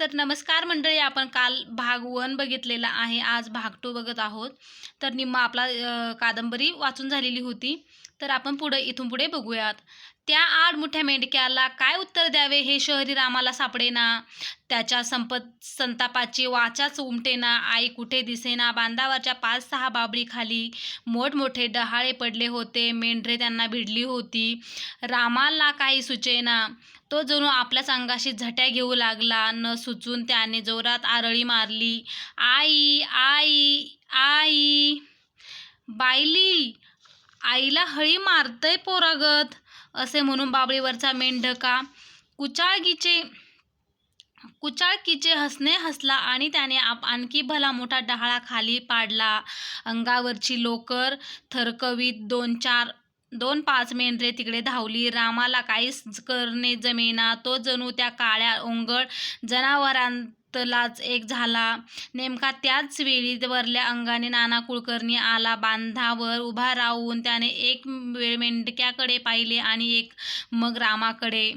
तर नमस्कार मंडळी आपण काल भाग वन बघितलेला आहे. आज भाग टू बघत आहोत. तर निम्मा आपला कादंबरी वाचून झालेली होती. तर आपण पुढे इथून पुढे बघूयात. त्या आडमुठ्या मेंढक्याला काय उत्तर द्यावे? हे शहरी रामाला सापडेना. त्याच्या संपत संतापाची वाचाच उमटेना. आई कुठे दिसेना? बांधावरच्या पाच सहा बाबडीखाली मोठमोठे डहाळे पडले होते. मेंढरे त्यांना भिडली होती. रामाला काही सुचेना. तो जणू आपल्याच अंगाशी झट्या घेऊ लागला. न सुचून त्याने जोरात आरळी मारली. आई आई आई बायली आईला हळी मारतय पोरागत असे म्हणून बाबळीवरचा मेंढका कुचाळगीचे कुचाळकीचे हसणे हसला आणि त्याने आप आणखी भला मोठा डहाळा खाली पाडला. अंगावरची लोकर थरकवीत दोन चार दोन पाच मेंढरे तिकडे धावली. रामाला काहीच करणे जमेना. तो जणू त्या काळ्या ओंगळ जनावरांतलाच एक झाला. नेमका त्याच वेळी वरल्या अंगाने नाना कुलकर्णी आला. बांधावर उभा राहून त्याने एक वेळ मेंढक्याकडे पाहिले आणि एक मग रामाकडे.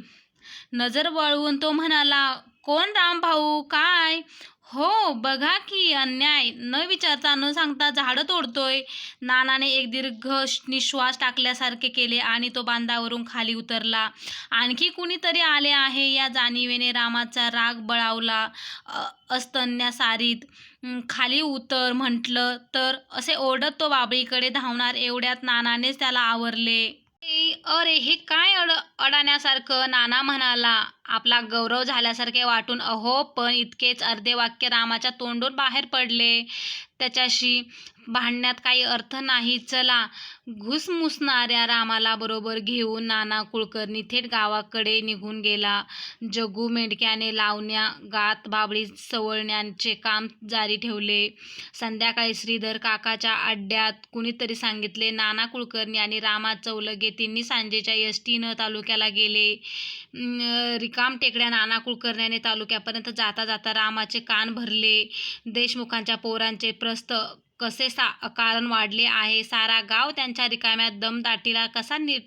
नजर वळवून तो म्हणाला कोण राम भाऊ? काय? हो बघा की अन्याय. न विचारता न सांगता झाडं तोडतोय. नानाने एक दीर्घ निश्वास टाकल्यासारखे केले आणि तो बांधावरून खाली उतरला. आणखी कुणीतरी आले आहे या जाणीवेने रामाचा राग बळावला. अस्तन्या असतन्या सारीत. खाली उतर म्हटलं तर असे ओरडत तो बाबळीकडे धावणार. एवढ्यात नानानेच त्याला आवरले. अरे हे काय अड अडाण्यासारखं नाना म्हणाला. आपला गौरव झाल्यासारखे वाटून अहो पण इतकेच अर्धे वाक्य रामाच्या तोंडून बाहेर पडले. त्याच्याशी भांडण्यात काही अर्थ नाही. चला घुसमुसणाऱ्या रामाला बरोबर घेऊन नाना कुलकर्णी थेट गावाकडे निघून गेला. जगू मेंढक्याने लावण्या गात बाबळी सवळण्याचे काम जारी ठेवले. संध्याकाळी श्रीधर काकाच्या अड्ड्यात कुणीतरी सांगितले नाना कुलकर्णी आणि रामा चौलगे तिन्ही सांजेच्या यष्टीनं तालुक्याला गेले. रिकाम टेकड्या नाना कुलकर्ण्याने तालुक्यापर्यंत जाता जाता रामाचे कान भरले. देशमुखांच्या पोरांचे प्रस्त कसे सा कारण वाढले आहे? सारा गाव त्यांच्या रिकाम्या दमदाटीला कसा नि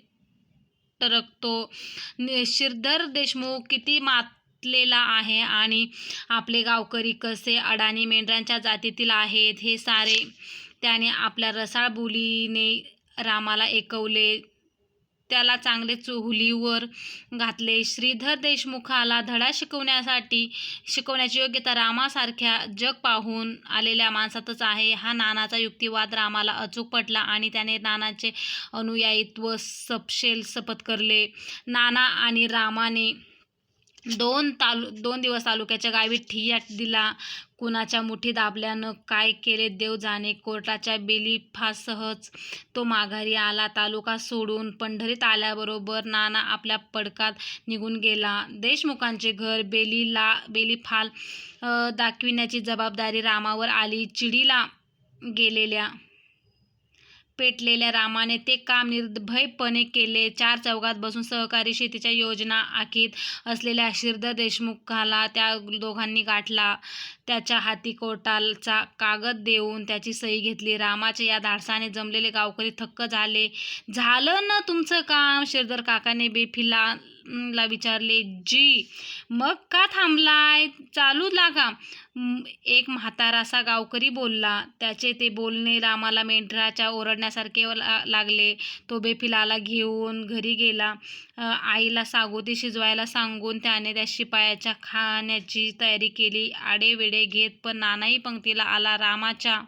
टरकतो? नि- देशमुख किती मातलेला आहे आणि आपले गावकरी कसे अडाणी मेंढरांच्या जातीतील आहेत? हे सारे त्याने आपल्या रसाळ बोलीने रामाला ऐकवले. त्याला चांगले चोहुलीवर घातले. श्रीधर देशमुखाला धडा शिकवण्यासाठी शिकवण्याची योग्यता रामासारख्या जग पाहून आलेल्या माणसातच आहे. हा नानाचा युक्तिवाद रामाला अचूक पटला आणि त्याने नानाचे अनुयायित्व सपशेल सपत करले. नाना आणि रामाने दोन तालु दोन दिवस तालुक्याच्या गावी ठिय्या दिला. कुणाच्या मुठी दाबल्यानं काय केले देव जाणे. कोर्टाच्या बेलिफासहच तो माघारी आला. तालुका सोडून पंढरीत आल्याबरोबर नाना आपल्या पडकात निघून गेला. देशमुखांचे घर बेलीला बेलीफाल दाखविण्याची जबाबदारी रामावर आली. चिडीला गेलेल्या पेटलेल्या रामाने ते काम निर्भयपणे केले. चार चौघात बसून सहकारी शेतीच्या योजना आखीत असलेल्या श्रीधर देशमुखाला त्या दोघांनी गाठला. त्याच्या हाती कोर्टाचा कागद देऊन त्याची सही घेतली. रामाच्या या धाडसाने जमलेले गावकरी थक्क झाले. झालं ना तुमचं काम? शेरदर काकाने बेफिला ला विचारले. जी मग का थांबलाय? चालू लागा. एक म्हातारासा गावकरी बोलला. त्याचे ते बोलणे रामाला मेंढराच्या ओरडण्यासारखे ला- लागले. तो बेफिलाला घेऊन घरी गेला. आईला सागोती शिजवायला सांगून त्याने त्या शिपायाच्या खाण्याची तयारी केली. आडेवेडे घेत पण नानाही पंक्तीला आला रामाच्या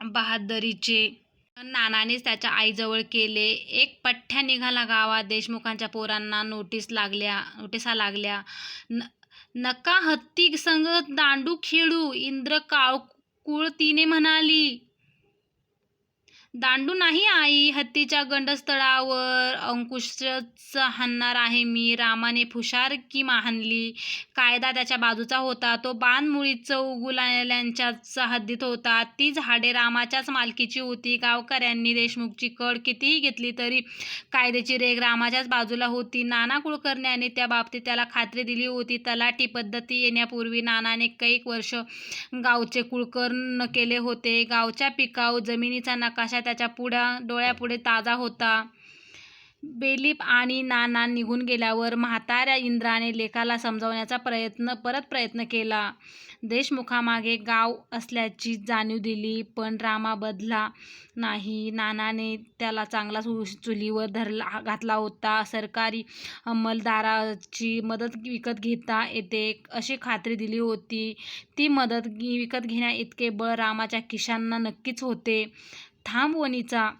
बहादरीचे. नानानेच त्याच्या आईजवळ केले. एक पठ्ठ्या निघाला गावात. देशमुखांच्या पोरांना नोटीस लागल्या नोटिसा लागल्या. न नका हत्ती संग दांडू खेळू इंद्र काळकुळ तिने म्हणाली. दांडू नाही आई हत्तीच्या गंडस्थळावर अंकुशच हाणणार आहे मी. रामाने फुशारकी मानली? कायदा त्याच्या बाजूचा होता. तो बाणमुळीच उगुलाल्यांच्याच हद्दीत होता. ती झाडे रामाच्याच मालकीची होती. गावकऱ्यांनी देशमुखची कड कितीही घेतली तरी कायद्याची रेग रामाच्याच बाजूला होती. नाना कुलकर्ण्याने त्या बाबतीत त्याला खात्री दिली होती. तलाठी पद्धती येण्यापूर्वी नानाने कैक वर्ष गावचे कुळकर्ण केले होते. गावच्या पिकाऊ जमिनीचा नकाशा त्याच्या पुढ्या डोळ्यापुढे ताजा होता. बेलीप आणि नाना निघून गेल्यावर म्हाताऱ्या इंद्राने लेखाला समजावण्याचा प्रयत्न परत प्रयत्न केला. देशमुखामागे गाव असल्याची जाणीव दिली पण रामा बदला नाही. नानाने त्याला चांगला चुलीवर धरला घातला होता. सरकारी अंमलदाराची मदत विकत घेता येते अशी खात्री दिली होती. ती मदत विकत घेण्या इतके बळ रामाच्या किशांना नक्कीच होते. थांबवणीचा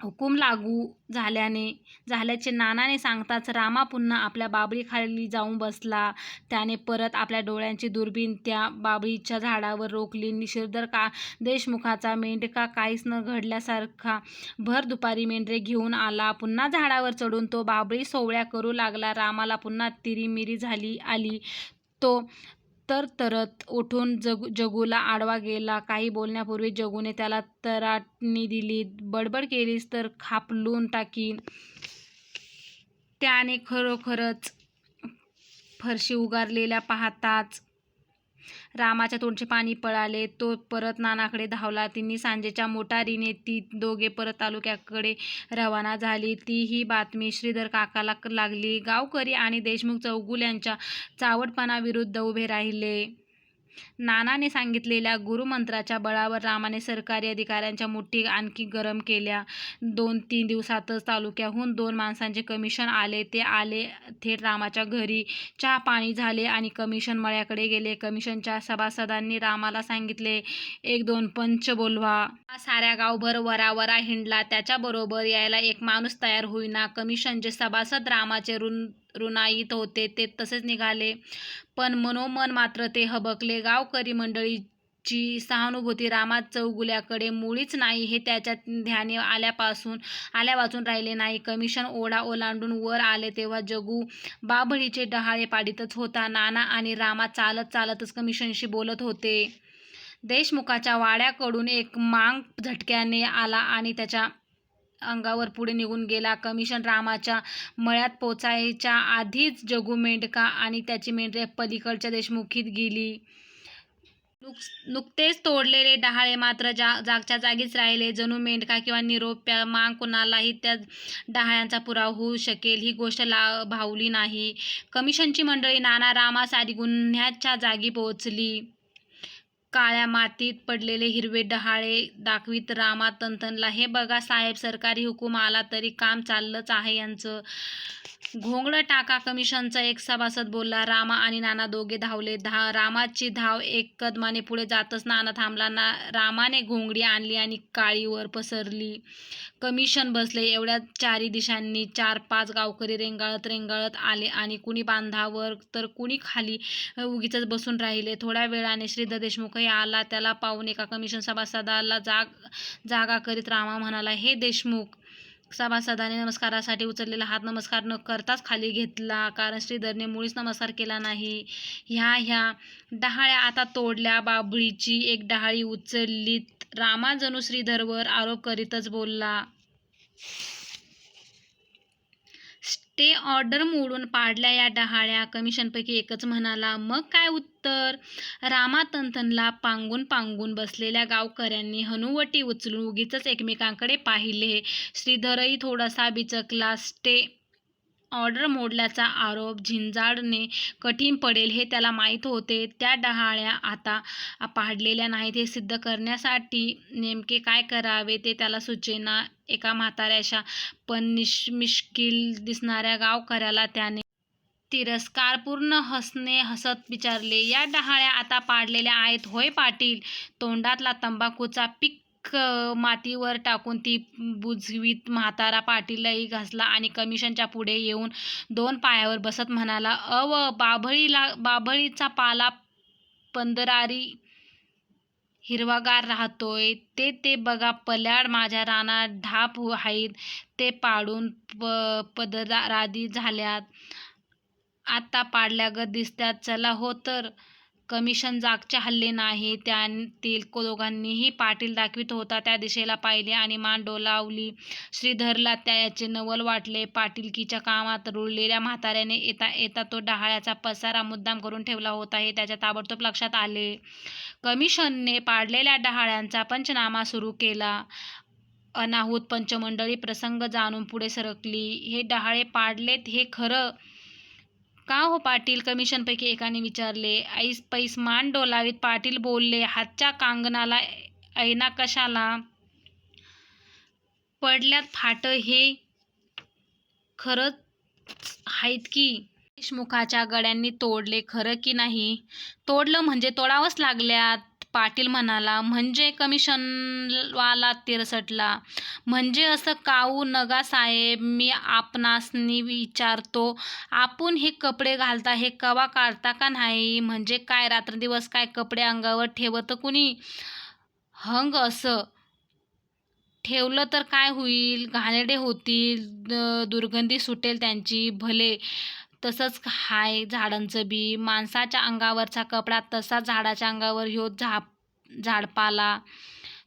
हुकूम लागू झाल्याने झाल्याचे नानाने सांगताच रामा पुन्हा आपल्या बाबळीखाली जाऊन बसला. त्याने परत आपल्या डोळ्यांची दुर्बीण त्या बाबळीच्या झाडावर रोखली. निशिर्धर का देशमुखाचा मेंढका काहीच न घडल्यासारखा भर दुपारी मेंढरे घेऊन आला. पुन्हा झाडावर चढून तो बाबळी सोवळ्या करू लागला. रामाला पुन्हा तिरीमिरी झाली आली. तो तरतरत उठून जग जगूला आडवा गेला. काही बोलण्यापूर्वी जगूने त्याला तराटणी दिली. बडबड केलीस तर खापलून टाकीन. त्याने खरोखरच फरशी उगारलेल्या पाहताच रामाच्या तोंडचे पाणी पळाले. तो परत नानाकडे धावला. तिने सांजेच्या मोटारीने ती दोघे परत तालुक्याकडे रवाना झाली. ती ही बातमी श्रीधर काकाला लागली. गावकरी आणि देशमुख चौगुल्यांच्या चावटपणाविरुद्ध उभे राहिले. नानाने सांगितलेल्या गुरुमंत्राच्या बळावर रामाने सरकारी अधिकाऱ्यांच्या मुठी आणखी गरम केल्या. दोन तीन दिवसातच तालुक्याहून दोन माणसांचे कमिशन आले. ते आले थेट रामाच्या घरी. चहा पाणी झाले आणि कमिशन मळ्याकडे गेले. कमिशनच्या सभासदांनी रामाला सांगितले एक दोन पंच बोलवा. साऱ्या गावभर वरावरा हिंडला. त्याच्याबरोबर यायला एक माणूस तयार होईना. कमिशनचे सभासद रामाचे ऋण ऋणाईत होते ते तसेच निघाले. पण मनोमन मात्र ते हबकले. गावकरी मंडळीची सहानुभूती रामा चौगुल्याकडे मुळीच नाही हे त्याच्या ध्याने आल्यापासून आल्या वाचून राहिले नाही. कमिशन ओढा ओलांडून वर आले तेव्हा जगू बाभळीचे डहाळे पाडीतच होता. नाना आणि रामा चालत चालतच कमिशनशी बोलत होते. देशमुखाच्या वाड्याकडून एक मांग झटक्याने आला आणि त्याच्या अंगावर पुढे निघून गेला. कमिशन रामाच्या मळ्यात पोचायच्या आधीच जगू मेंढका आणि त्याची मेंढरे पलीकडच्या देशमुखीत गेली. नुक नुकतेच तोडलेले डहाळे मात्र जा जागच्या जागीच राहिले. जणू मेंढका किंवा निरोप्या मांग कुणालाही त्या डहाळ्यांचा पुरावा होऊ शकेल ही गोष्ट ला भावली नाही. कमिशनची मंडळी नाना रामा सारी गुन्ह्याच्या जागी पोहोचली. काळ्या मातीत पडलेले हिरवे डहाळे दाखवीत रामा तंतनला हे बघा साहेब सरकारी हुकूम आला तरी काम चाललंच आहे यांचं. घोंगडं टाका कमिशनचा एक सभासद बोलला. रामा आणि नाना दोघे धावले. धा रामाची धाव एक कदमाने पुढे जातच नाना थांबला. ना रामाने घोंगडी आणली आणि काळीवर पसरली. कमिशन बसले. एवढ्या चारी दिशांनी चार पाच गावकरी रेंगाळत रेंगाळत आले आणि कुणी बांधावर तर कुणी खाली उगीच बसून राहिले. थोड्या वेळाने श्रीधर काही आला त्याला पाहून एका कमिशन सभासदाला जाग जागा करीत रामा म्हणाला हे देशमुख सभासदाने नमस्कारासाठी उचललेला हात नमस्कार न करताच खाली घेतला कारण श्रीधरने मुळीच नमस्कार केला नाही. ह्या ह्या डहाळ्या आता तोडल्या बाबळीची एक डहाळी उचललीत. रामा जणू श्रीधरवर आरोप करीतच बोलला. ते ऑर्डर मोडून पाडल्या या डहाळ्या. कमिशनपैकी एकच म्हणाला मग काय उत्तर? रामातंथनला पांगून पांगून बसलेल्या गावकऱ्यांनी हनुवटी उचलून उगीच एकमेकांकडे पाहिले. श्रीधरही थोडासा बिचकला. स्टे ऑर्डर मोडल्याचा आरोप झिंजाडणे कठीण पडेल हे त्याला माहीत होते. त्या डहाळ्या आता पाडलेल्या नाहीत हे सिद्ध करण्यासाठी नेमके काय करावे ते त्याला सुचेना एका म्हाताऱ्याशा पण निश मिश्किल दिसणाऱ्या गावकऱ्याला त्याने तिरस्कारपूर्ण हसणे हसत विचारले या डहाळ्या आता पाडलेल्या आहेत होय पाटील? तोंडातला तंबाखूचा पिक मातीवर टाकून ती बुजवीत म्हातारा पाटीललाही घासला आणि कमिशनच्या पुढे येऊन दोन पायावर बसत म्हणाला अव बाभळीला बाभळीचा पाला पंधरारी हिरवागार राहतोय. ते ते बघा पल्याड माझ्या रानात ढाप आहेत ते पाडून प पदरादी झाल्यात. आता पाडल्यागत दिसतात चला हो तर. कमिशन जागचे हल्ले नाही त्यातील दोघांनीही पाटील दाखवित होता त्या दिशेला पाहिले आणि मान डोलावली. श्रीधरला त्याचे नवल वाटले. पाटीलकीच्या कामात रुळलेल्या म्हाताऱ्याने येता येता तो डहाळ्याचा पसारा मुद्दाम करून ठेवला होता हे त्याच्या ताबडतोब लक्षात आले. कमिशनने पाडलेल्या डहाळ्यांचा पंचनामा सुरू केला. अनाहूत पंचमंडळी प्रसंग जाणून पुढे सरकली. हे डहाळे पाडलेत हे खरं? का हो पाटील? कमिशनपैकी एकाने विचारले. ऐस पैस मान डोलावीत पाटील बोलले हातच्या कांगणाला ऐना कशाला? पडल्यात फाट हे खरंच आहेत की? देशमुखाच्या गड्यांनी तोडले. खरं की नाही? तोडलं म्हणजे तोडावंच लागल्यात. पाटील म्हणाला म्हणजे कमिशनवाला तिरसटला. म्हणजे असं काऊ नगा साहेब मी आपणासनी विचारतो आपण हे कपडे घालता हे कवा काढता का नाही? म्हणजे काय रात्रदिवस काय कपडे अंगावर ठेवतं कुणी? हंग असं. ठेवलं तर काय होईल? घाणेरडे होतील दुर्गंधी सुटेल त्यांची भले तसंच हाय झाडांचं बी माणसाच्या अंगावरचा कपडा तसा झाडाच्या अंगावर ह्यो झाप झाडपाला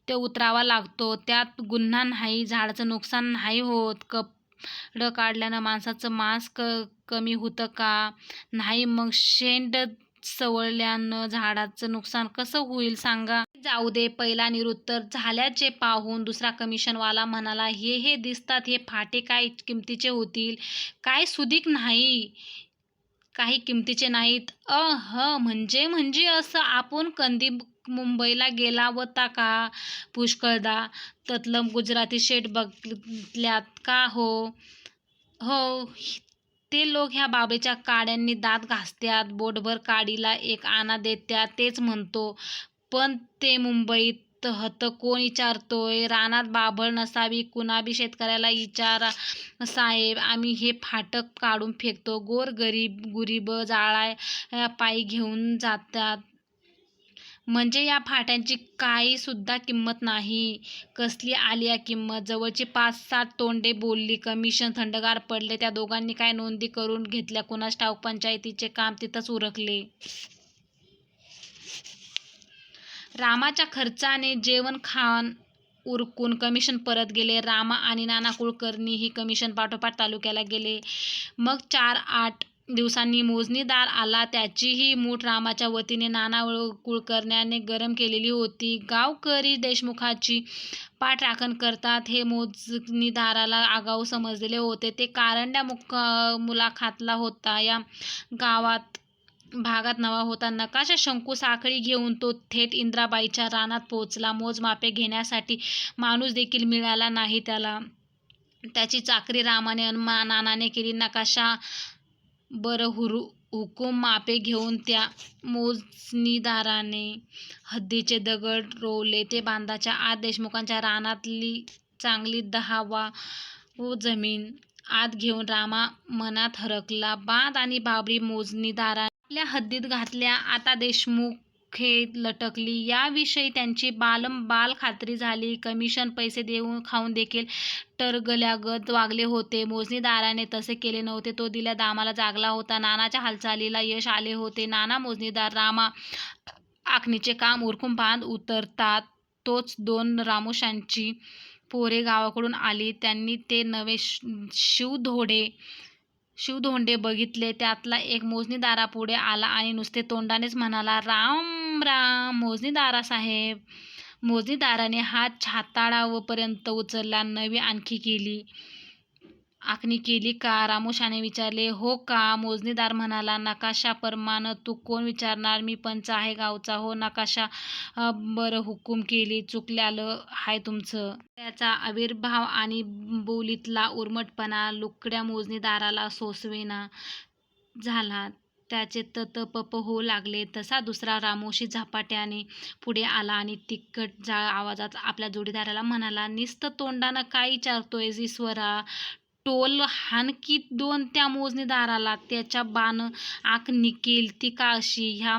ते उतरावा लागतो. त्यात गुन्हा नाही झाडाचं नुकसान नाही होत. कपडं काढल्यानं माणसाचं मांस क कमी होतं का? नाही मग शेंड सवळल्यानं झाडाचं नुकसान कसं होईल? सांगा. जाऊ दे पहिला निरुत्तर झाल्याचे पाहून दुसरा कमिशनवाला म्हणाला हे हे दिसतात हे फाटे काय किमतीचे होतील? काय सुदीक नाही काही किमतीचे नाहीत. अ ह म्हणजे म्हणजे असं आपण कंदी मुंबईला गेला होता का पुष्कळदा ततलम गुजराती शेट बघल्यात का हो? हो ते लोक ह्या बाबेच्या काड्यांनी दात घासत्यात बोटभर काडीला एक आणा देत्यात तेच म्हणतो. पण ते मुंबईत हतं. कोण विचारतोय? रानात बाभळ नसावी कुणाबी शेतकऱ्याला विचारा साहेब आम्ही हे फाटक काढून फेकतो. गोर गरीब गुरीब जाळा पायी घेऊन जातात. म्हणजे या फाट्यांची काही सुद्धा किंमत नाही. कसली आली या किंमत? जवळची पाच सात तोंडे बोलली. कमिशन थंडगार पडले. त्या दोघांनी काय नोंदी करून घेतल्या? कुणास ठाऊक? पंचायतीचे काम तिथंच उरकले. रामाच्या खर्चाने जेवण खाण उरकून कमिशन परत गेले. रामा आणि नाना कुळकर्णी ही कमिशन पाठोपाठ तालुक्याला गेले. मग चार आठ दिवसांनी मोजणीदार आला. त्याचीही मूठ रामाच्या वतीने नाना वळ- कुलकर्ण्याने गरम केलेली होती. गावकरी देशमुखाची पाठराखण करतात हे मोजणीदाराला आगाऊ समजलेले होते. ते कारंड्या मुख मुलाखातला होता. या गावात भागात नवा होता नकाशा शंकू साखळी घेऊन तो थेट इंद्राबाईच्या रानात पोहोचला? मोजमापे घेण्यासाठी माणूस देखील मिळाला नाही त्याला. त्याची चाकरी रामाने अन नानाने केली. नकाशा बरं हुरू हुकूम मापे घेऊन त्या मोजणीदाराने हद्दीचे दगड रोवले. ते बांधाच्या आत देशमुखांच्या रानातली चांगली दहावा व जमीन आत घेऊन रामा मनात हरकला. बांध आणि बाबरी मोजणीदारा आपल्या हद्दीत घातल्या. आता देशमुखे लटकली. याविषयी त्यांची बालंबाल खात्री झाली. कमिशन पैसे देऊन खाऊन देखील टरगल्यागत वागले होते. मोजणीदाराने तसे केले नव्हते. तो दिल्या दामाला जागला होता. नानाच्या हालचालीला यश आले होते. नाना मोजणीदार रामा आखणीचे काम उरकून बांध उतरतात. तोच दोन रामोशांची पोरे गावाकडून आली. त्यांनी ते नवे श- शिवधोडे शिवधोंडे बघितले त्यातला एक मोजणीदारापुढे आला आणि नुसते तोंडानेच म्हणाला राम राम मोजणीदारा साहेब. मोजणीदाराने हात छाताडावपर्यंत उचलला नवी आणखी केली. आखणी केली का? रामोशाने विचारले हो का? मोजणीदार म्हणाला नकाशा परमान तू कोण विचारणार? मी पंच आहे गावचा. हो नकाशा बरं हुकूम केली. चुकल्यालं हाय तुमचं. त्याचा आविर्भाव आणि बोलीतला उर्मटपणा लुकड्या मोजणीदाराला सोसवेना झाला. त्याचे तत पप होऊ लागले. तसा दुसरा रामोशी झपाट्याने पुढे आला आणि तिखट जाळ आवाजात आपल्या जोडीदाराला म्हणाला निस्त तोंडानं काय विचारतोय ईश्वरा? टोल हानकी दोन त्या मोजणीदाराला त्याच्या बाण आख निकेल ती काळशी. ह्या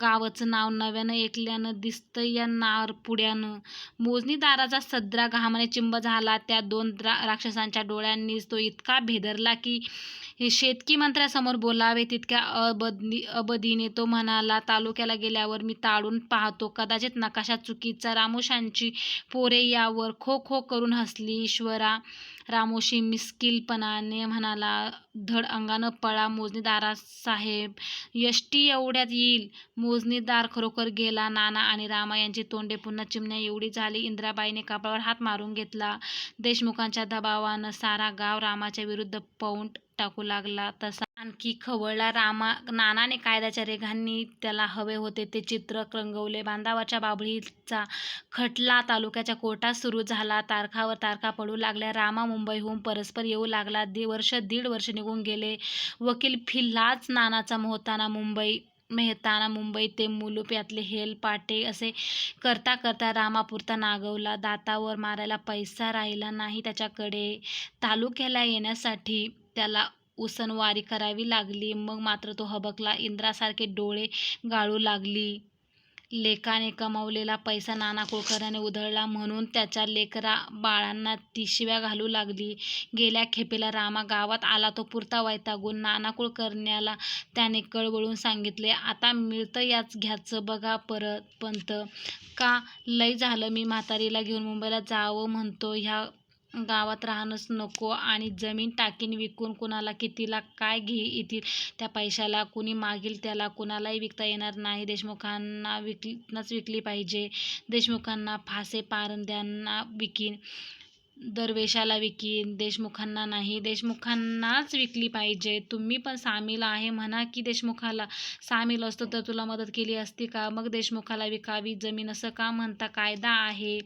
गावाचं नाव नव्यानं ऐकल्यानं दिसतं या नार पुड्यानं मोजणीदाराचा सदरा घामाने चिंब झाला. त्या दोन रा राक्षसांच्या डोळ्यांनीच तो इतका भेदरला की शेतकी मंत्र्यासमोर बोलावे तितक्या अबदी अबदीने. तो म्हणाला तालुक्याला गेल्यावर मी ताडून पाहतो. कदाचित नकाशा चुकीचा. रामोशांची पोरे यावर खो खो करून हसली. ईश्वरा रामोशी मिस्किलपणाने म्हणाला धड अंगानं पळा मोजणीदारासाहेब. यष्टी एवढ्यात येईल. मोजणीदार खरोखर गेला नाना आणि रामा यांची तोंडे पुन्हा चिमण्या एवढी झाली इंद्राबाईने कपाळावर हात मारून घेतला. देशमुखांच्या दबावानं सारा गाव रामाच्या विरुद्ध पौंट टाकू लागला. तसा आणखी खवळला रामा. नानाने कायद्याच्या रेघांनी त्याला हवे होते ते चित्र रंगवले. बांधावरच्या बाबळीचा खटला तालुक्याच्या कोर्टात सुरू झाला. तारखावर तारखा पडू लागल्या. रामा मुंबईहून परस्पर येऊ लागला. दी वर्ष दीड वर्ष निघून गेले. वकील फिल्हाच नानाचा मोहताना मुंबई मेहताना मुंबई ते मुलूप यातले हेल पाटे असे करता करता रामापुरता नागवला. दातावर मारायला पैसा राहिला नाही त्याच्याकडे. तालुक्याला येण्यासाठी त्याला उसनवारी करावी लागली. मग मात्र तो हबकला. इंद्रासारखे डोळे गाळू लागली. लेकाने कमावलेला पैसा नाना कुळकर्ण्याने उधळला म्हणून त्याच्या लेकरा बाळांना ती शिव्या घालू लागली. गेल्या खेपेला रामा गावात आला तो पुरता वैतागून नाना कुळकर्ण्याला त्याने कळवळून सांगितले आता मिळतं याच घ्यायचं बघा परत पंत. का? लय झालं मी म्हातारीला घेऊन मुंबईला जावं म्हणतो ह्या गावात राहणंच नको आणि जमीन टाकीन विकून कुणाला कितीला काय घे येतील त्या पैशाला कुणी मागील त्याला कुणालाही विकता येणार नाही. देशमुखांना विकलीच विकली पाहिजे. देशमुखांना फासे पारंद्यांना विकीन. दरवेशाला विकीन देशमुखांना नाही. देशमुखांनाच विकली पाहिजे. तुम्ही पण सामील आहे म्हणा की देशमुखाला सामील असतो तर तुला मदत केली असती का? मग देशमुखाला विकावी. जमीन असं का म्हणता? कायदा आहे.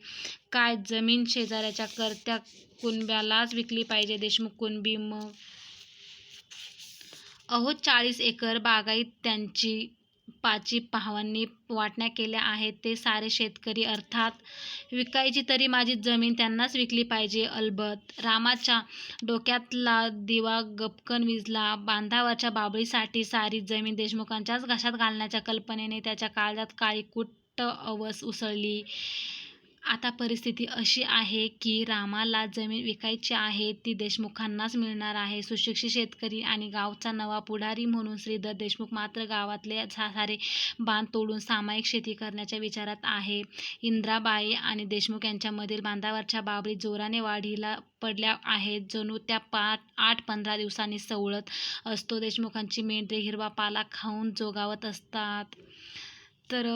काय? जमीन शेजाऱ्याच्या करत्या कुणब्यालाच विकली पाहिजे देशमुख कुणबी. मग? अहो चाळीस एकर बागायत त्यांची पाची पाहवांनी वाटण्या केल्या आहेत. ते सारे शेतकरी अर्थात विकायची तरी माझी जमीन त्यांनाच विकली पाहिजे अलबत. रामाच्या डोक्यातला दिवा गपकन विजला. बांधावरच्या बाबळीसाठी सारी जमीन देशमुखांच्याच घशात घालण्याच्या कल्पनेने त्याच्या काळजात काळी कुट्ट अवस उसळली. आता परिस्थिती अशी आहे की रामाला जमीन विकायची आहे ती देशमुखांनाच मिळणार आहे. सुशिक्षित शेतकरी आणि गावचा नवा पुढारी म्हणून श्रीधर देशमुख मात्र गावातले सारे बांध तोडून सामायिक शेती करण्याच्या विचारात आहे. इंद्राबाई आणि देशमुख यांच्यामधील बांधावरच्या बाबळी जोराने वाढीला पडल्या आहेत. जणू त्या पाच आठ पंधरा दिवसांनी सवळत असतो. देशमुखांची मेंढरे हिरवा पाला खाऊन जोगावत असतात. तर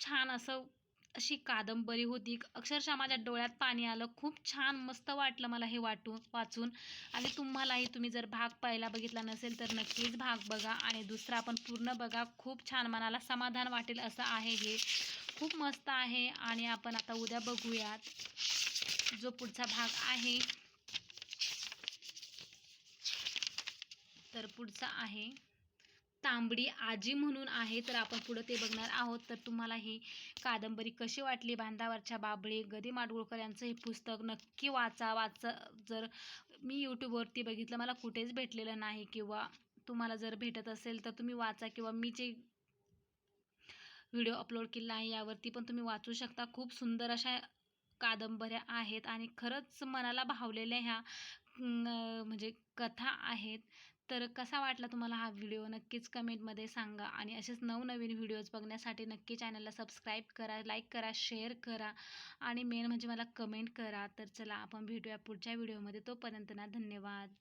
छान असं अशी कादंबरी होती. अक्षरशः माझ्या डोळ्यात पाणी आलं. खूप छान मस्त वाटलं मला हे वाटून वाचून. आणि तुम्हालाही तुम्ही जर भाग पाहिला बघितला नसेल तर नक्कीच भाग बघा आणि दुसरा पण पूर्ण बघा. खूप छान मनाला समाधान वाटेल असं आहे हे. खूप मस्त आहे आणि आपण आता उद्या बघूयात जो पुढचा भाग आहे. तर पुढचा आहे. तांबडी आजी म्हणून आहे. तर आपण पुढं ते बघणार आहोत. तर तुम्हाला ही कादंबरी कशी वाटली? बांधावरच्या बाबळी गदी माडगुळकर यांचं हे पुस्तक नक्की वाचा. वाचा. जर मी यूट्यूबवरती बघितलं मला कुठेच भेटलेलं नाही किंवा तुम्हाला जर भेटत असेल तर तुम्ही वाचा किंवा मी जे व्हिडिओ अपलोड केला आहे यावरती पण तुम्ही वाचू शकता. खूप सुंदर अशा कादंबऱ्या आहेत आणि खरंच मनाला भावलेल्या ह्या म्हणजे कथा आहेत. तर कसा वाटला तुम्हाला हा व्हिडिओ? नक्कीच कमेंटमध्ये सांगा आणि असेच नवनवीन व्हिडिओज बघण्यासाठी नक्की चॅनलला सबस्क्राईब करा लाईक करा शेअर करा आणि मेन म्हणजे मला कमेंट करा. तर चला आपण भेटूया पुढच्या व्हिडिओमध्ये. तोपर्यंत ना धन्यवाद.